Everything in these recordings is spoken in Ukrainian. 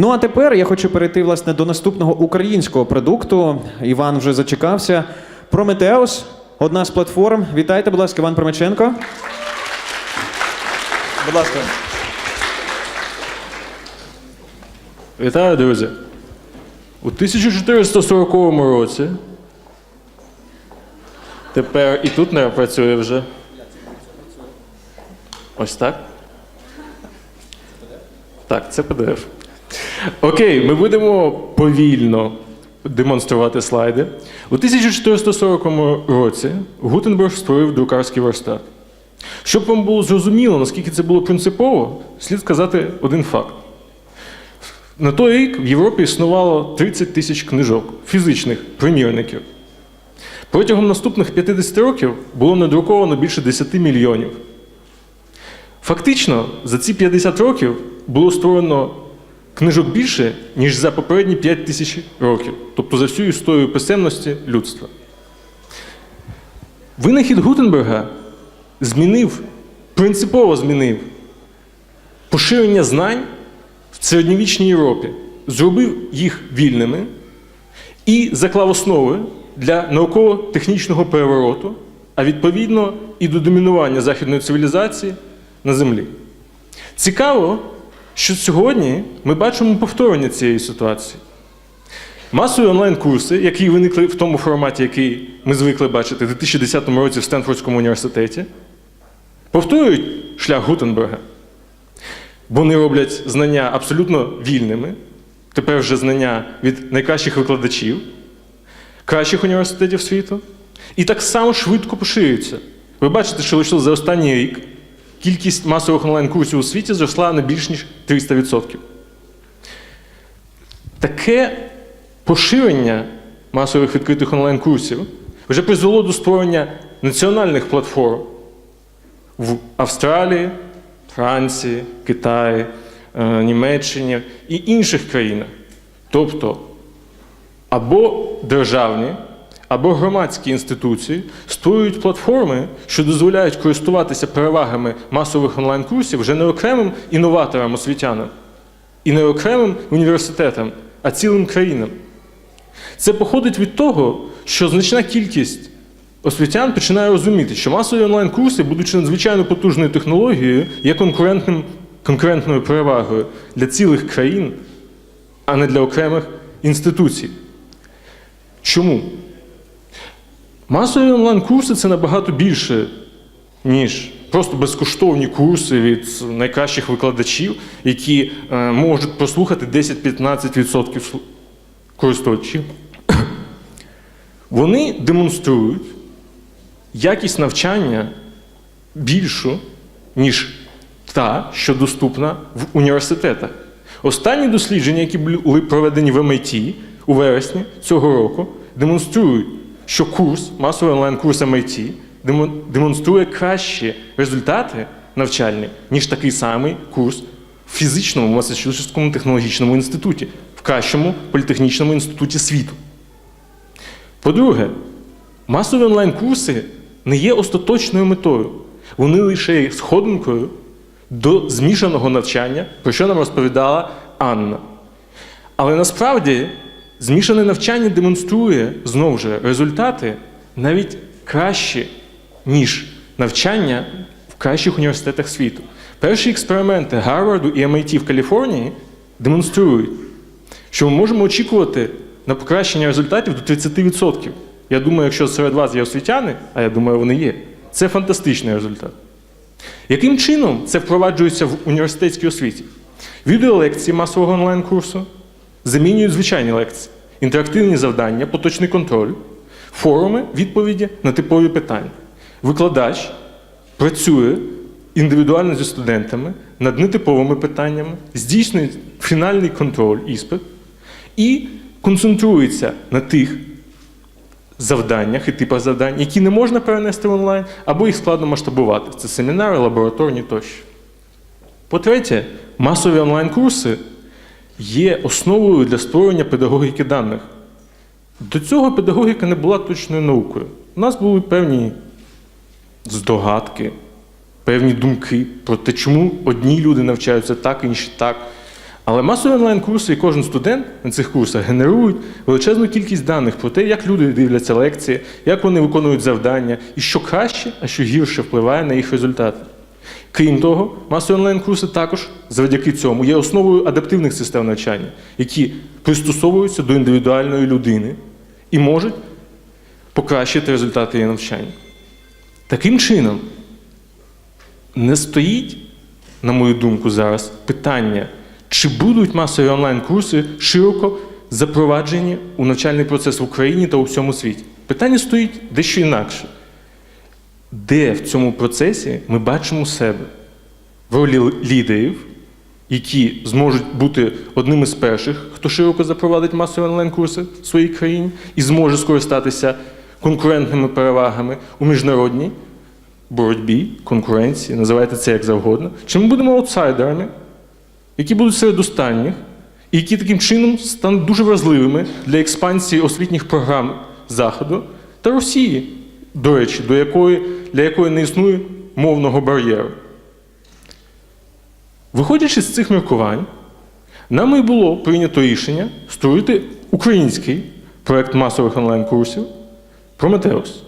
Ну а тепер я хочу перейти власне до наступного українського продукту. Іван вже зачекався. Прометеус, одна з платформ. Вітайте, будь ласка, Іван Промиченко. Будь ласка. Вітаю, друзі! У 1440 році. Тепер і тут не працює вже. Ось так. Так, це PDF. Окей, ми будемо повільно демонструвати слайди. У 1440 році Гутенберг створив друкарський верстат. Щоб вам було зрозуміло, наскільки це було принципово, слід сказати один факт. На той рік в Європі існувало 30 тисяч книжок, фізичних примірників. Протягом наступних 50 років було надруковано більше 10 мільйонів. Фактично, за ці 50 років було створено книжок більше, ніж за попередні 5 тисяч років, тобто за всю історію писемності людства. Винахід Гутенберга змінив, принципово змінив поширення знань в середньовічній Європі, зробив їх вільними і заклав основи для науково-технічного перевороту, а відповідно і до домінування західної цивілізації на землі. Цікаво, що сьогодні ми бачимо повторення цієї ситуації. Масові онлайн-курси, які виникли в тому форматі, який ми звикли бачити в 2010 році в Стенфордському університеті, повторюють шлях Гутенберга. Бо Вони роблять знання абсолютно вільними, тепер вже знання від найкращих викладачів, кращих університетів світу, і так само швидко поширюються. Ви бачите, що лише за останній рік кількість масових онлайн-курсів у світі зросла на більш ніж 300%. Таке поширення масових відкритих онлайн-курсів вже призвело до створення національних платформ в Австралії, Франції, Китаї, е, Німеччині і інших країнах. Тобто або державні, або громадські інституції створюють платформи, що дозволяють користуватися перевагами масових онлайн-курсів вже не окремим інноваторам освітянам і не окремим університетам, а цілим країнам. Це походить від того, що значна кількість освітян починає розуміти, що масові онлайн-курси, будучи надзвичайно потужною технологією, є конкурентним, конкурентною перевагою для цілих країн, а не для окремих інституцій. Чому? Масові онлайн-курси це набагато більше, ніж просто безкоштовні курси від найкращих викладачів, які е, можуть прослухати 10-15% користувачів. Вони демонструють якість навчання більшу, ніж та, що доступна в університетах. Останні дослідження, які були проведені в MIT у вересні цього року, демонструють, що курс, масовий онлайн-курс MIT, демонструє кращі результати навчальні, ніж такий самий курс в фізичному Масачусетському технологічному інституті, в кращому політехнічному інституті світу. По-друге, масові онлайн-курси не є остаточною метою. Вони лише є сходинкою до змішаного навчання, про що нам розповідала Анна. Але насправді змішане навчання демонструє знову ж результати навіть кращі, ніж навчання в кращих університетах світу. Перші експерименти Гарварду і MIT в Каліфорнії демонструють, що ми можемо очікувати на покращення результатів до 30%. Я думаю, якщо серед вас є освітяни, а я думаю, вони є, це фантастичний результат. Яким чином це впроваджується в університетській освіті? Відеолекції масового онлайн-курсу замінюють звичайні лекції, інтерактивні завдання, поточний контроль, форуми, відповіді на типові питання. Викладач працює індивідуально зі студентами над нетиповими питаннями, здійснює фінальний контроль, іспит і концентрується на тих завданнях і типах завдань, які не можна перенести в онлайн, або їх складно масштабувати. Це семінари, лабораторні тощо. По-третє, масові онлайн-курси є основою для створення педагогіки даних. До цього педагогіка не була точною наукою. У нас були певні здогадки, певні думки про те, чому одні люди навчаються так, інші так. Але масові онлайн-курси і кожен студент на цих курсах генерують величезну кількість даних про те, як люди дивляться лекції, як вони виконують завдання, і що краще, а що гірше впливає на їх результати. Крім того, масові онлайн-курси також завдяки цьому є основою адаптивних систем навчання, які пристосовуються до індивідуальної людини і можуть покращити результати її навчання. Таким чином, не стоїть, на мою думку, зараз питання, чи будуть масові онлайн-курси широко запроваджені у навчальний процес в Україні та у всьому світі. Питання стоїть дещо інакше. Де в цьому процесі ми бачимо себе? В ролі лідерів, які зможуть бути одним із перших, хто широко запровадить масові онлайн-курси в своїй країні і зможе скористатися конкурентними перевагами у міжнародній боротьбі, конкуренції, називайте це як завгодно, чи ми будемо аутсайдерами, які будуть серед останніх, і які таким чином стануть дуже важливими для експансії освітніх програм Заходу та Росії, до речі, до якої, для якої не існує мовного бар'єру. Виходячи з цих міркувань, нами і було прийнято рішення створити український проект масових онлайн-курсів Прометеус.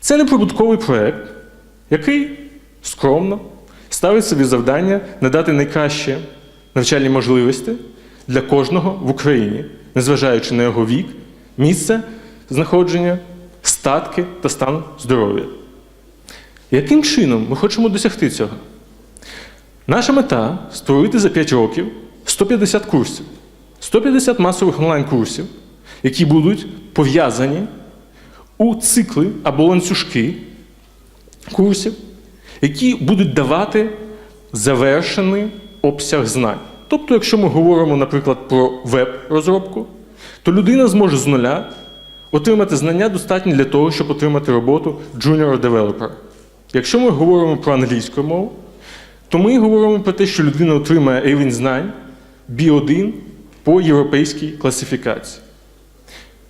Це неприбутковий проект, який скромно ставить собі завдання надати найкращі навчальні можливості для кожного в Україні, незважаючи на його вік, місце знаходження, статки та стан здоров'я. Яким чином ми хочемо досягти цього? Наша мета створити за 5 років 150 курсів, 150 масових онлайн-курсів, які будуть пов'язані у цикли або ланцюжки курсів, які будуть давати завершений обсяг знань. Тобто, якщо ми говоримо, наприклад, про веб-розробку, то людина зможе з нуля отримати знання достатні для того, щоб отримати роботу developer. Якщо ми говоримо про англійську мову, то ми говоримо про те, що людина отримає рівень знань B1 по європейській класифікації.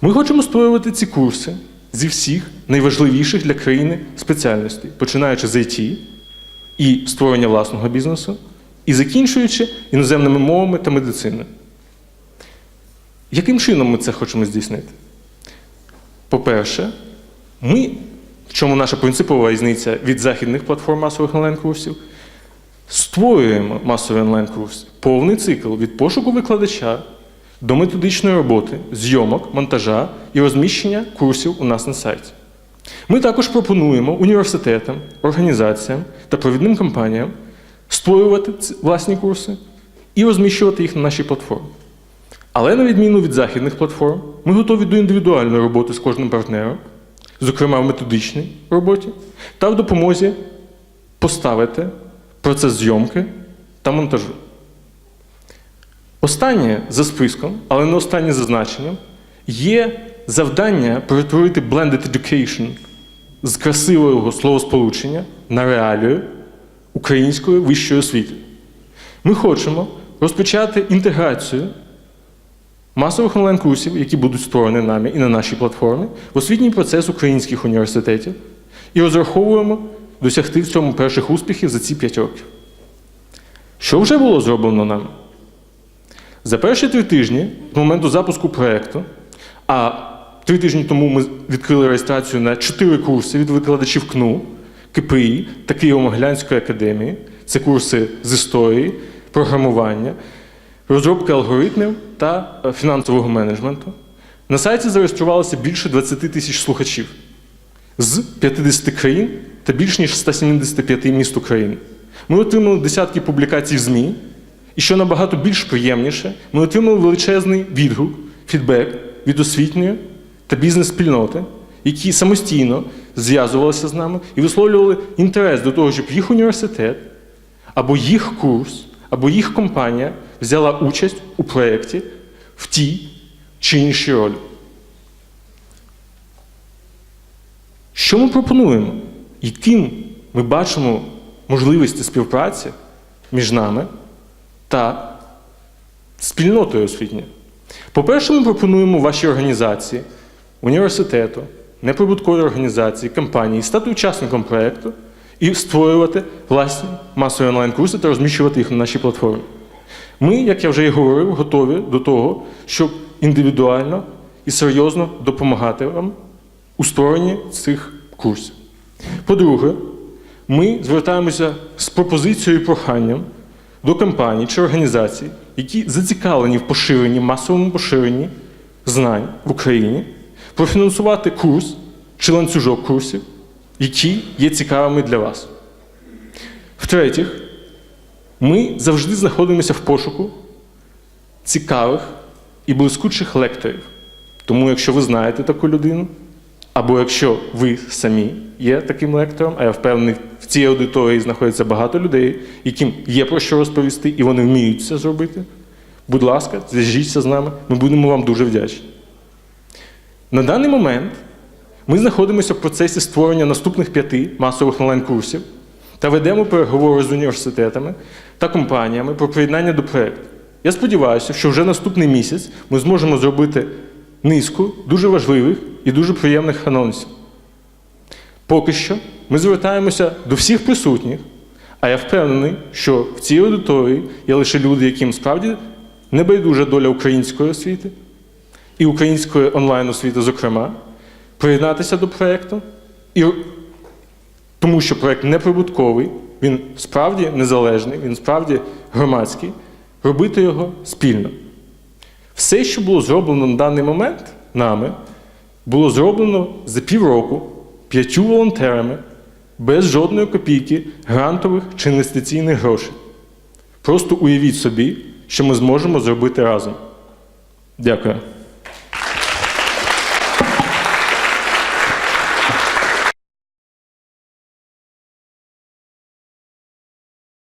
Ми хочемо створювати ці курси зі всіх найважливіших для країни спеціальностей, починаючи з IT і створення власного бізнесу, і закінчуючи іноземними мовами та медициною. Яким чином ми це хочемо здійснити? По-перше, ми, в чому наша принципова різниця від західних платформ масових онлайн-курсів, створюємо масові онлайн-курси, повний цикл від пошуку викладача до методичної роботи, зйомок, монтажа і розміщення курсів у нас на сайті. Ми також пропонуємо університетам, організаціям та провідним компаніям створювати власні курси і розміщувати їх на нашій платформі. Але на відміну від західних платформ, ми готові до індивідуальної роботи з кожним партнером, зокрема в методичній роботі, та в допомозі поставити процес зйомки та монтажу. Останнє за списком, але не останнє за значенням, є завдання перетворити blended education з красивого словосполучення на реалію української вищої освіти. Ми хочемо розпочати інтеграцію масових онлайн-курсів, які будуть створені нами і на нашій платформі, в освітній процес українських університетів і розраховуємо досягти в цьому перших успіхів за ці 5 років. Що вже було зроблено нами? За перші три тижні з моменту запуску проєкту, а три тижні тому ми відкрили реєстрацію на чотири курси від викладачів КНУ, КПІ та Києво-Могилянської академії. Це курси з історії, програмування, розробки алгоритмів та е, фінансового менеджменту. На сайті зареєструвалося більше 20 тисяч слухачів з 50 країн та більш ніж 175 міст України. Ми отримали десятки публікацій в ЗМІ, і що набагато більш приємніше, ми отримали величезний відгук, фідбек від освітньої та бізнес-спільноти, які самостійно зв'язувалися з нами і висловлювали інтерес до того, щоб їх університет або їх курс, або їх компанія взяла участь у проєкті в тій чи іншій ролі. Що ми пропонуємо? Яким ми бачимо можливості співпраці між нами та спільнотою освітньою? По-перше, ми пропонуємо вашій організації, університету, неприбутковій організації, компанії стати учасником проєкту і створювати власні масові онлайн-курси та розміщувати їх на нашій платформі. Ми, як я вже і говорив, готові до того, щоб індивідуально і серйозно допомагати вам у створенні цих курсів. По-друге, ми звертаємося з пропозицією і проханням до компаній чи організацій, які зацікавлені в поширенні, масовому поширенні знань в Україні, профінансувати курс чи ланцюжок курсів, які є цікавими для вас. В-третіх, ми завжди знаходимося в пошуку цікавих і блискучих лекторів. Тому, якщо ви знаєте таку людину, або якщо ви самі є таким лектором, а я впевнений, в цій аудиторії знаходиться багато людей, яким є про що розповісти, і вони вміють це зробити. Будь ласка, зв'яжіться з нами, ми будемо вам дуже вдячні. На даний момент ми знаходимося в процесі створення наступних п'яти масових онлайн-курсів та ведемо переговори з університетами та компаніями про приєднання до проєкту. Я сподіваюся, що вже наступний місяць ми зможемо зробити низку дуже важливих і дуже приємних анонсів. Поки що ми звертаємося до всіх присутніх, а я впевнений, що в цій аудиторії є лише люди, яким справді не байдужа доля української освіти і української онлайн-освіти, зокрема, приєднатися до проєкту, і, тому що проєкт неприбутковий, він справді незалежний, він справді громадський, робити його спільно. Все, що було зроблено на даний момент нами, було зроблено за півроку п'ятью волонтерами без жодної копійки грантових чи інвестиційних грошей. Просто уявіть собі, що ми зможемо зробити разом. Дякую.